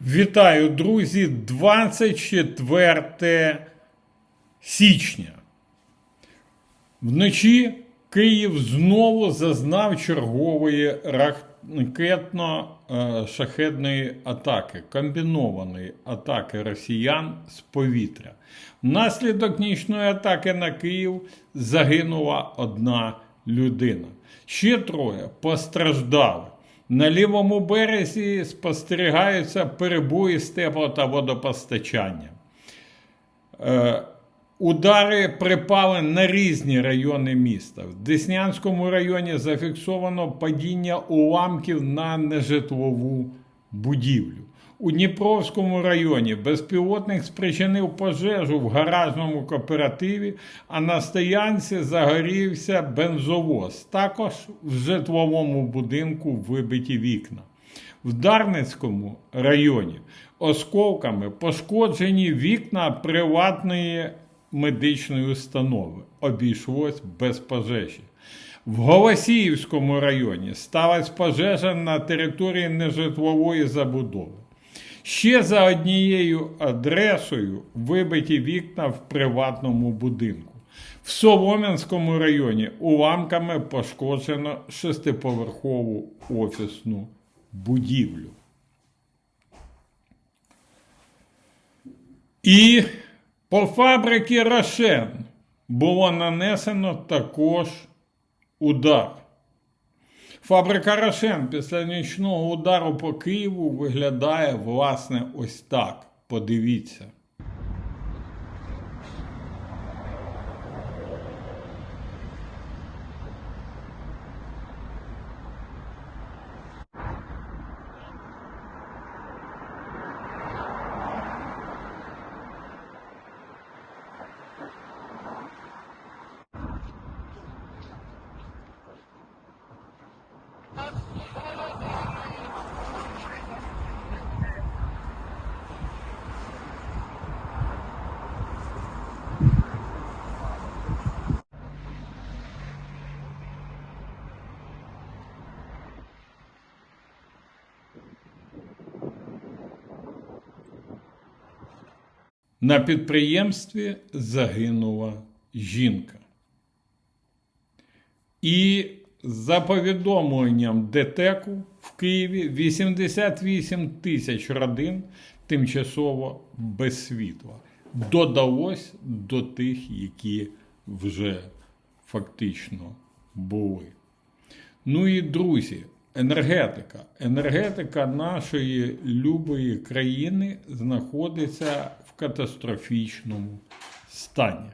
Вітаю, друзі! 24 січня. Вночі Київ знову зазнав чергової ракетно-шахедної атаки, комбінованої атаки росіян з повітря. Внаслідок нічної атаки на Київ загинула одна людина. Ще троє постраждали. На лівому березі спостерігаються перебої з тепло та водопостачання. Е, Удари припали на різні райони міста. В Деснянському районі зафіксовано падіння уламків на нежитлову будівлю. У Дніпровському районі безпілотник спричинив пожежу в гаражному кооперативі, а на стоянці загорівся бензовоз. Також в житловому будинку вибиті вікна. В Дарницькому районі осколками пошкоджені вікна приватної медичної установи. Обійшлось без пожежі. В Голосіївському районі сталася пожежа на території нежитлової забудови. Ще за однією адресою вибиті вікна в приватному будинку. В Солом'янському районі уламками пошкоджено шестиповерхову офісну будівлю. І по фабриці Рошен було нанесено також удар. Фабрика Рошен після нічного удару по Києву виглядає, власне, ось так. Подивіться. На підприємстві загинула жінка. І за повідомленням ДТЕКу в Києві 88 тисяч родин тимчасово без світла. Додалось до тих, які вже фактично були. Ну і друзі, енергетика. Енергетика нашої любої країни знаходиться в катастрофічному стані.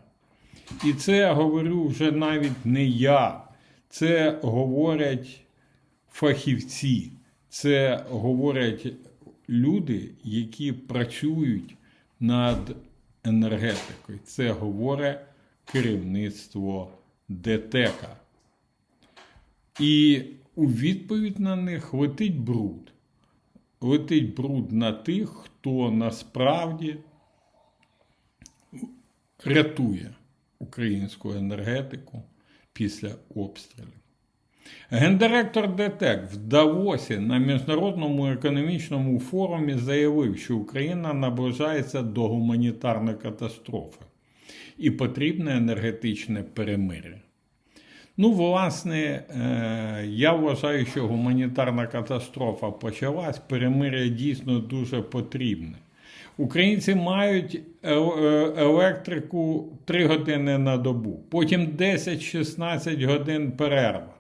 І це говорю вже навіть не я, це говорять фахівці, це говорять люди, які працюють над енергетикою. Це говорить керівництво ДТЕКа. І у відповідь на них летить бруд. Летить бруд на тих, хто насправді рятує українську енергетику після обстрілів. Гендиректор ДТЕК в Давосі на міжнародному економічному форумі заявив, що Україна наближається до гуманітарної катастрофи і потрібне енергетичне перемир'я. Ну, власне, е, я вважаю, що гуманітарна катастрофа почалась, перемир'я дійсно дуже потрібне. Українці мають е- е- електрику 3 години на добу, потім 10-16 годин перерва.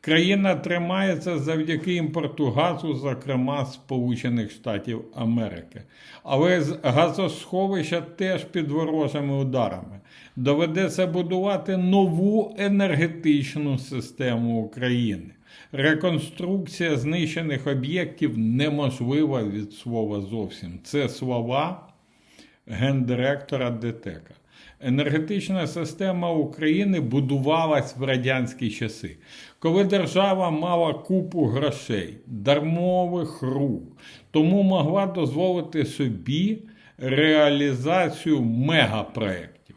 Країна тримається завдяки імпорту газу, зокрема Сполучених Штатів Америки. Але газосховища теж під ворожими ударами. Доведеться будувати нову енергетичну систему України. Реконструкція знищених об'єктів неможлива від слова зовсім. Це слова гендиректора ДТЕКа. Енергетична система України будувалась в радянські часи, коли держава мала купу грошей, дармових рук, тому могла дозволити собі реалізацію мегапроєктів.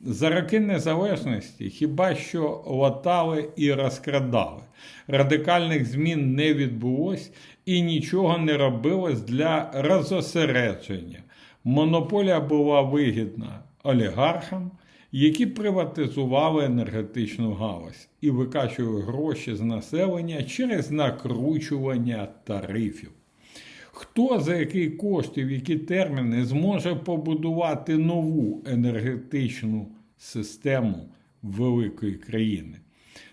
За роки незалежності хіба що латали і розкрадали. Радикальних змін не відбулось і нічого не робилось для розосередження. Монополія була вигідна олігархам, які приватизували енергетичну галузь і викачували гроші з населення через накручування тарифів. Хто за який кошт і в які терміни зможе побудувати нову енергетичну систему великої країни?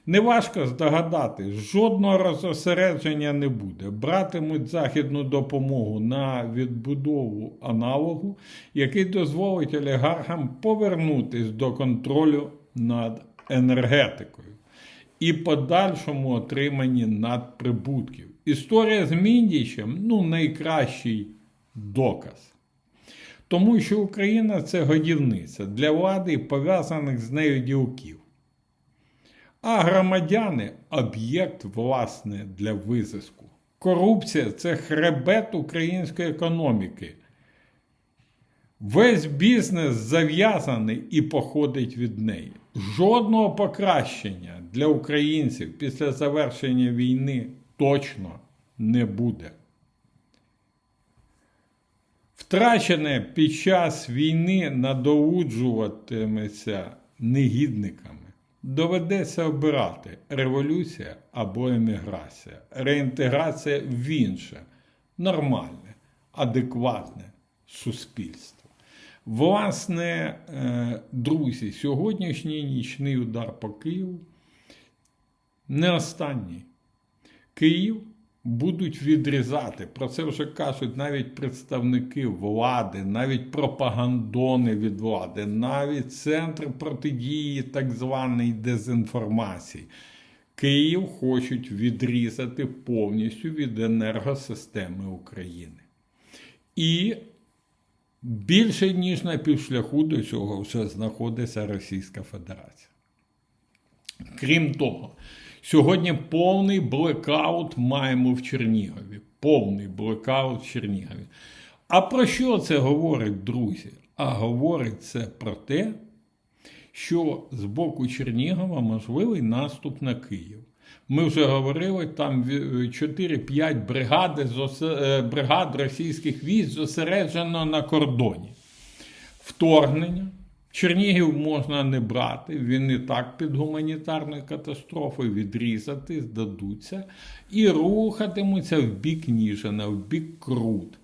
Неважко здогадати, жодного розосередження не буде. Братимуть західну допомогу на відбудову аналогу, який дозволить олігархам повернутись до контролю над енергетикою і подальшому отриманні надприбутків. Історія з Міндічем ну, найкращий доказ. Тому що Україна це годівниця для влади і пов'язаних з нею ділків. А громадяни об'єкт власне для визиску. Корупція це хребет української економіки. Весь бізнес зав'язаний і походить від неї. Жодного покращення для українців після завершення війни точно не буде. Втрачене під час війни надолуджуватиметься негідниками. Доведеться обирати революція або еміграція, реінтеграція в інше, нормальне, адекватне суспільство. Власне, е, друзі, сьогоднішній нічний удар по Києву не останній. Київ будуть відрізати. Про це вже кажуть навіть представники влади, навіть пропагандони від влади, навіть центр протидії так званої дезінформації. Київ хочуть відрізати повністю від енергосистеми України. І більше ніж на півшляху до цього вже знаходиться Російська Федерація. Крім того, сьогодні повний блекаут маємо в Чернігові. Повний блекаут в Чернігові. А про що це говорить, друзі? А говорить це про те, що з боку Чернігова можливий наступ на Київ. Ми вже говорили, там 4-5 бригади, бригад російських військ зосереджено на кордоні. Вторгнення. Чернігів можна не брати, він і так під гуманітарною катастрофою відрізати, здадуться, і рухатимуться в бік Ніжина, в бік Крут.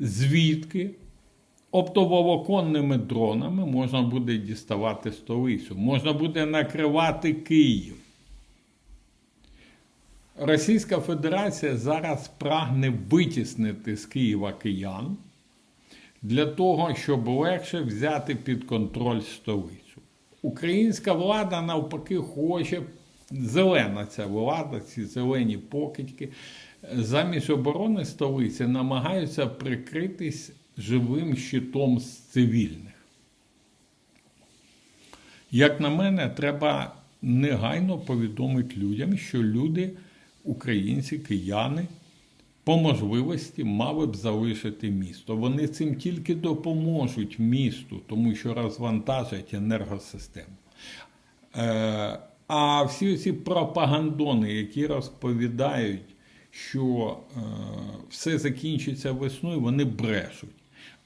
Звідки оптоволоконними дронами можна буде діставати столицю, можна буде накривати Київ. Російська Федерація зараз прагне витіснити з Києва киян для того, щоб легше взяти під контроль столицю. Українська влада навпаки хоче, зелена ця влада, ці зелені покидьки, замість оборони столиці намагаються прикритись живим щитом з цивільних. Як на мене, треба негайно повідомити людям, що люди, українці, кияни, по можливості мали б залишити місто. Вони цим тільки допоможуть місту, тому що розвантажать енергосистему. Е, а всі ці пропагандони, які розповідають, що е, все закінчиться весною, вони брешуть.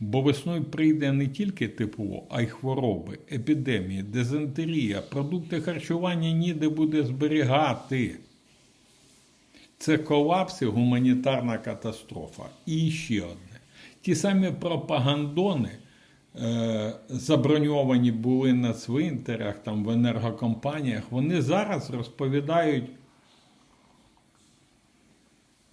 Бо весною прийде не тільки тепло, а й хвороби, епідемії, дизентерія, продукти харчування ніде буде зберігати. Це колапс і гуманітарна катастрофа. І ще одне. Ті самі пропагандони е, заброньовані були на цвинтарях, там в енергокомпаніях, вони зараз розповідають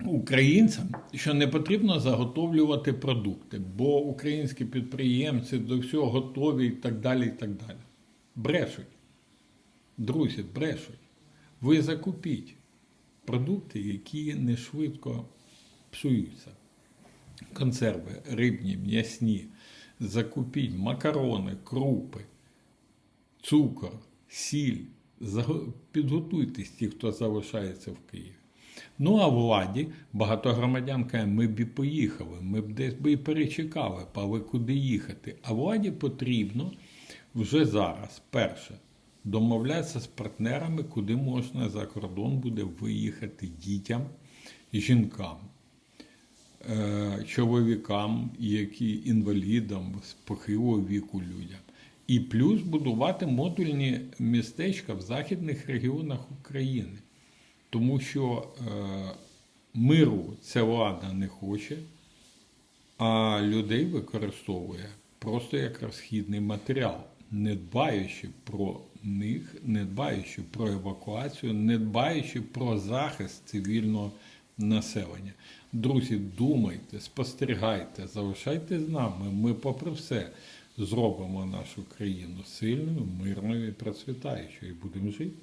українцям, що не потрібно заготовлювати продукти, бо українські підприємці до всього готові і так далі. і так далі. Брешуть. Друзі, брешуть. Ви закупіть продукти, які не швидко псуються. Консерви, рибні, м'ясні, закупіть макарони, крупи, цукор, сіль. Підготуйтесь ті, хто залишається в Києві. Ну, а владі багато громадян каже, ми б і поїхали, ми б десь би і перечекали, але куди їхати. А владі потрібно вже зараз, перше, домовлятися з партнерами, куди можна за кордон буде виїхати дітям, жінкам, е, чоловікам, які інвалідам з похилого віку людям. І плюс будувати модульні містечка в західних регіонах України. Тому що е, миру ця влада не хоче, а людей використовує просто як розхідний матеріал, не дбаючи про них, не дбаючи про евакуацію, не дбаючи про захист цивільного населення. Друзі, думайте, спостерігайте, залишайте з нами. Ми, попри все, зробимо нашу країну сильною, мирною і процвітаючою і будемо жити.